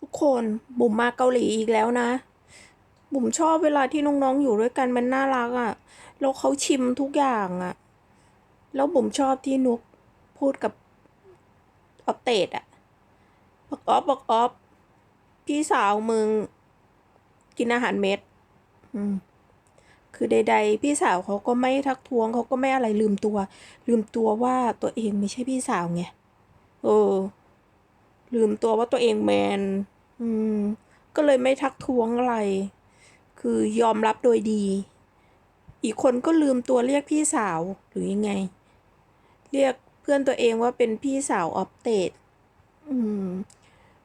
ทุกคนบุ๋มมาเกาหลีอีกแล้วนะ บุ๋มชอบเวลาที่น้องๆอยู่ด้วยกันมันน่ารักอะ่ะแล้วเขาชิมทุกอย่างอะ่ะ แล้วบุ๋มชอบที่นุกพูดกับออฟเตดอะ่ะบอกออฟบอกออฟพี่สาวมึง กินอาหารเม็ด อืม คือใด ๆ พี่สาวเขาก็ไม่ทักท้วงเขาก็ไม่อะไรลืมตัว ลืมตัวว่าตัวเองไม่ใช่พี่สาวไงเออ ลืมตัวว่าตัวเองแมน อืม ก็เลยไม่ทักท้วงอะไร คือยอมรับโดยดี อีกคนก็ลืมตัวเรียกพี่สาวหรือยังไง เรียกเพื่อนตัวเองว่าเป็นพี่สาวออฟเตดอืม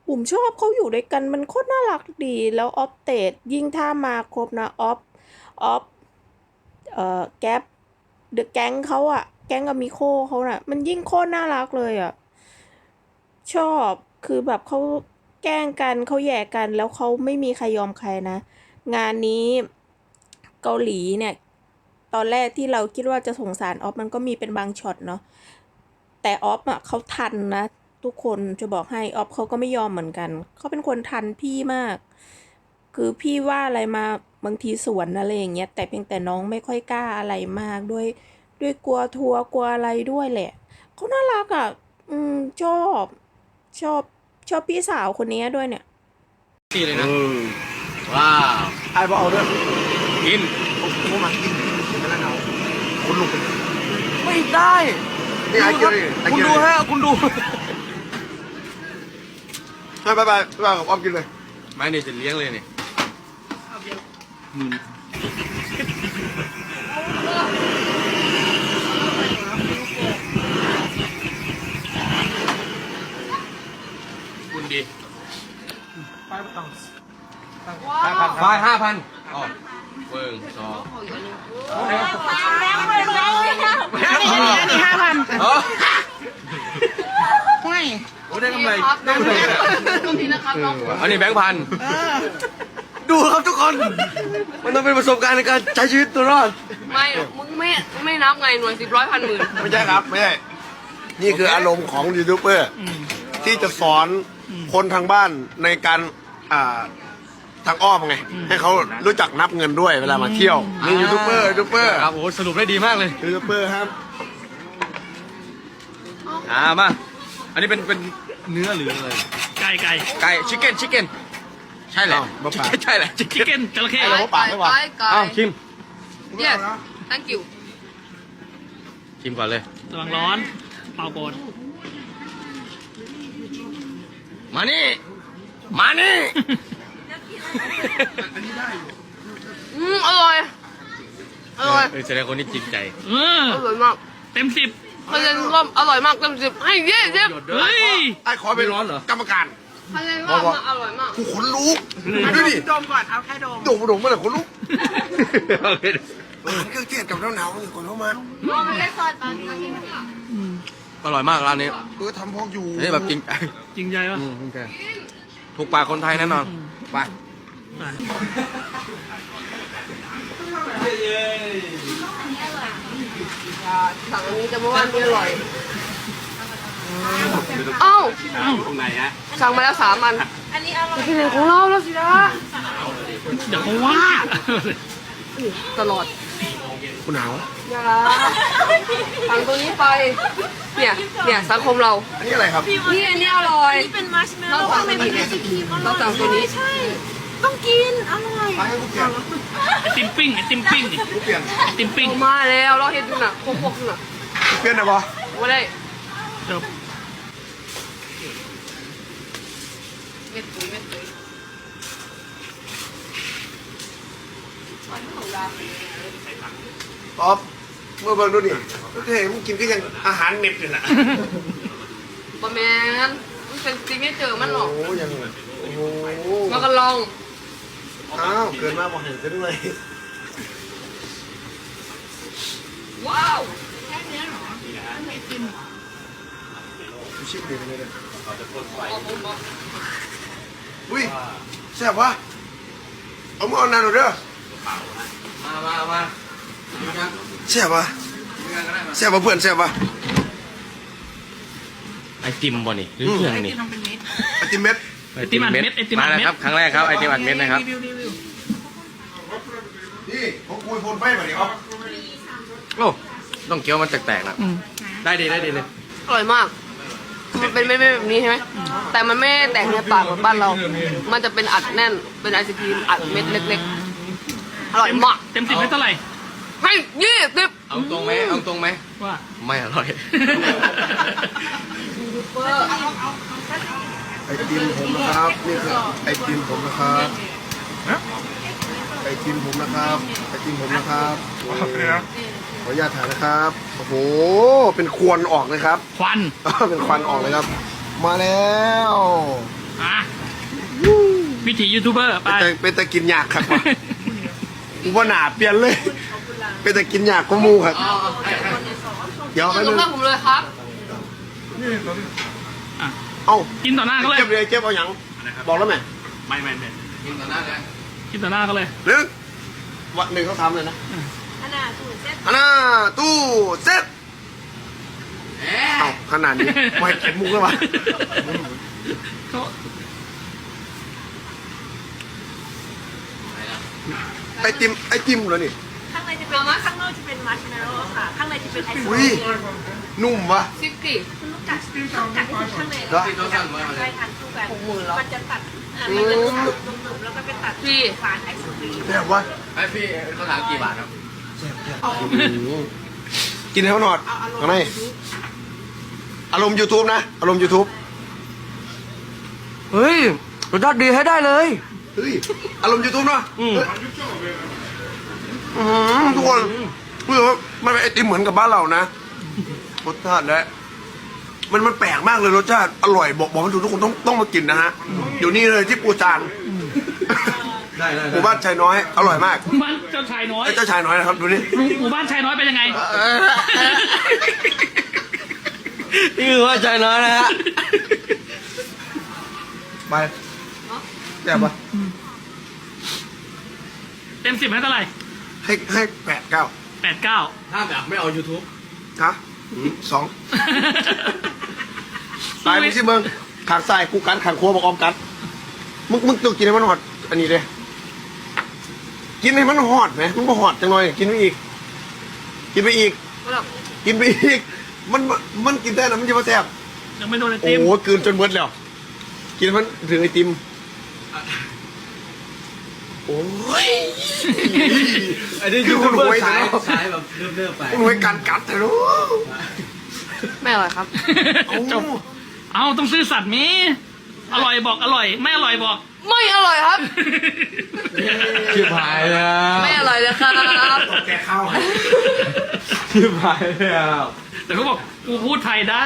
ผมชอบเขาอยู่ด้วยกันมันโคตรน่ารักดี แล้วออฟเตดยิ่งถ้ามาครบนะออฟออฟเอ่อแก๊ปเดอะแก๊งเขาอะแก๊งกับมิโคเขาน่ะ มันยิ่งโคตรน่ารักเลยอะชอบ คือแบบเขาแกล้งกันเขาแย่กัน แล้วเขาไม่มีใครยอมใครนะ งานนี้เกาหลีเนี่ย ตอนแรกที่เราคิดว่าจะสงสารออฟมันก็มีเป็นบางช็อตเนาะแต่ออฟอะเขาทันนะทุกคนจะบอกให้ออฟเขาก็ไม่ยอมเหมือนกันเขาเป็นคนทันพี่มาก คือพี่ว่าอะไรมาบางทีสวนอะไรอย่างเงี้ยแต่เพียงแต่น้องไม่ค่อยกล้าอะไรมากด้วยด้วยกลัวทัวร์กลัวอะไรด้วยแหละเขาน่ารักอะ อืมชอบ ชอบ ชอบพี่สาวคนนี้ด้วยเนี่ยนี่เลยเอนะอว้าวไอ้บอกเอาด้วยกินผมผมมากินกินแล้วเอาคุณลุงไม่ได้นี่ไอ้เกียร์นี่ไอ้คุณเกียร์ดูนี่ฮะคุณดูไปไปไปไปกับอ้อมกินเลยไม่เนี่ยจะเลี้ยงเลยเนี่ยอืมคุณดี ไฟห้าพันอ๋อเบิ่งสองนี่ห้าพันเออไม่โอ้ได้กำไรครับได้กำไรอะตรงนี้นะครับน้องอันนี้แบงค์พันเออดูครับทุกคน มันต้องเป็นประสบการณ์ในการใช้ชีวิตตัวรอด ไม่ มึงไม่ไม่นับไงหน่วยสิบร้อยพันหมื่นไม่ใช่ครับ ไม่ใช่ นี่คืออารมณ์ของยูทูบเบอร์ที่จะสอนคนทางบ้านในการ อ่าทางอ้อมไง ให้เขารู้จักนับเงินด้วยเวลามาเที่ยวนี่ยูทูบเบอร์ยูทูบเบอร์ครับโอ้สรุปได้ดีมากเลยยูทูบเบอร์ครับอ่ามาอันนี้เป็นเป็นเนื้อหรืออะไรไก่ไก่ไก่ชิคเก้นชิคเก้นใช่แหละอ้าวมาปาใช่แหละชิคชิคเก้นเก้นจระเข้ไอ้เราก็ปากไม่หวานไก่ไก่อ้าวชิม yes thank you ชิมก่อนเลย ระวังร้อน เป่าโกนมานี่ มานี่อืมอร่อย อร่อย เออแสดงคนนี้จริงใจ เออ อร่อยมากเต็มสิบคะแนนร่วมอร่อยมากเต็มสิบให้เย้เย้เฮ้ย ไอ้ขอเป็นไม่ร้อนเหรอกรรมการคะแนนร่วมมาอร่อยมากกูขนลุกดูดิดมก่อนเอาแค่ดมดมดมมาเลยขนลุกอาหารเครื่องเทศกับหนาวๆนี่ก่อนเข้ามาลองไปเล่นซอยตอนนี้กินอร่อยมากร้านนี้เออทำพอกอยู่อันนี้แบบจริงใจจริงใจปะอืมจริงใจ ถูกปากคนไทยแน่นอนไปไปสั่งอันนี้แต่เมื่อวานไม่อร่อยเอ้าเอ้าสั่งมาแล้วสามอัน อันนี้อร่อยเป็นของเราแล้วสินะเดี๋ยวเขาว่า ตลอด กูหนาวอย่าสั่งตัวนี้ไป เนี่ย เนี่ยสังคมเรา อันนี้อะไรครับ นี่อันนี้อร่อยเป็นมัชเมลเราโล่สั่งเป็เป็นนไอศครีมอเราร่อยสั่งตัวนี้ ใช่ ต้องกิน อร่อยไปให้กูเปลี่ยนไอติมปิ้งไอติมปิ้งกูเปลี่ยนไอติมปิ้งเอามาแล้วเราเห็นอยู่น่ะพวกพวกๆน่ะกูเปลี่ยนได้ปะไม่ได้จบเม็ดปุ๋ยเม็ดปุ๋ย ป๊อปเมื่อเบิ่งดูดิเฮ้ยมึงกินก็ยังอาหารเม็ดอยู่น่ะบะแมนมันเป็นซิกเนเจอร์มันหรอกโอ้ยังโอ้โหมากันลองอ้าวเกินมาบอกเห็นซะด้วยว้าวกูชิมดีไปเลยเนี่ยเอาผมบอกอุ้ยแซ่บวะเอามือเอานานหน่อยเด้อมามามาดูนะ แซ่บวะดูกันก็ได้มาแซ่บวะเพื่อนแซ่บวะไอติมบ่นี่หรือเครื่องนี่ไอติมเม็ดไอติมอัดเม็ดไอติมมาอัดแล้วเม็ดครับครั้งแรกครับไอติมอัดเม็ดนะครับวิววิววิวนี่ผมคุยพลไปแบบนี้ครับโอ้ต้องเคี้ยวมันแตกๆนะอืมได้ดีได้ดีเลยอร่อยมาก มันเป็นไม่ไม่แบบนี้ใช่ไหมแต่มันไม่แตกในปากเหมือนบ้านเรา มันจะเป็นอัดแน่นเป็นไอศครีมอัดเม็ดเล็กๆอร่อยมากเต็มสิบให้เท่าไหร่ ให้ยี่สิบเอาตรงไหมเอาตรงไหมว่าไม่อร่อยไอติมผมนะครับนี่คือไอติมผมนะครับไอติมผมนะครับไอติมผมนะครับนี่ขออนุญาตถ่ายนะครับโอ้โหเป็นควนออกเลยครับ ควันเป็นควันออกเลยครับ มาแล้วอะวิถียูทูบเบอร์ไปเป็นแต่เป็นแต่กินยากครับว่ะอุปหนาเปลี่ยนเลย เป็นแต่กินยากก็มูครับ เดี๋ยวไปลนึงข้าผมเลยครับ เอ้ากินต่อหน้าเขาเลย เจ็บเลยเจ็บเอาหยังบอกแล้วไหมไม่ไม่ไม่กินต่อหน้าเลยกินต่อหน้าเขาเลยหนึ่งวันหนึ่งเขาทำเลยนะอันน่าตู้เซ็ตเอ้าขนาดนี้ไม่เก็บมุกแล้ววะเขาไอติมไอติมเหรอนี่ มัชเมลโล่ค่ะ ข้างในจะเป็นไอศกอุ้รียมนุ่มวะซิกกี้คุณลูกกัดต้องกัดให้ถึงข้างในเหรอใช่ทานคู่กันหกหมื่นเหรอมันจะตัดอะมันจะนุ่มๆแล้วก็ไปตัดพี่ฝานไอศกรีมแบบวะไอพี่เขาถามกี่บาทครับกินให้เขาหนอดข้างในอารมณ์ YouTube นะ อารมณ์ YouTube เฮ้ยรสชาติดีให้ได้เลย เฮ้ย อารมณ์ YouTube เนาะอืมเฮ้ยอื้อหือทุกคน รู้สึกว่ามันเป็นไอติมเหมือนกับบ้านเรานะรสชาติและมันมันแปลกมากเลยรสชาติอร่อยบอกบอกให้ทุกทุกคนต้องต้องมากินนะฮะเดี๋ยวนี้เลยที่ปูจานได้ได้หมู่บ้านชายน้อย อร่อยมากบ้านเจ้าชายน้อยไอ้เจ้าชายน้อยนะครับดูนี่หมู่บ้านชายน้อยเป็นยังไง นี่คือว่าใจน้อยนะฮะไปแซ่บปะเต็มสิบให้เท่าไหร่ให้ให้แปดเก้า แปดเก้าถ้าแบบไม่เอา YouTube ฮะอืมสองตายมึงสิมึงขางซ้ายกูกันขางขวาบอกออมกันมึงมึงต้องกินให้มันหอด อันนี้เลยกินให้มันหอดไหมมึงบ่หอดจังหน่อยกินไปอีก กินไปอีก กินไปอีก มันมันมันกินได้นะมันจะมาแซ่บยังไม่โดนไอโอ้ติมโหกลืนจนเบิดแล้ว กินให้มันถึงไอติม โอ้ย อันนี้คือคนรวยใช้นะใช้แบบเริ่มๆไปคนรวยการกัดแต่รู้ไม่อร่อยครับ จบ เอาต้องซื้อสัตว์มีอร่อยบอกอร่อย ไม่อร่อยบอก ไม่อร่อยครับ ชิบหายแล้วไม่อร่อยเลยครับแกข้าวชิบหายแล้ว แต่เขาบอกกูพูดไทยได้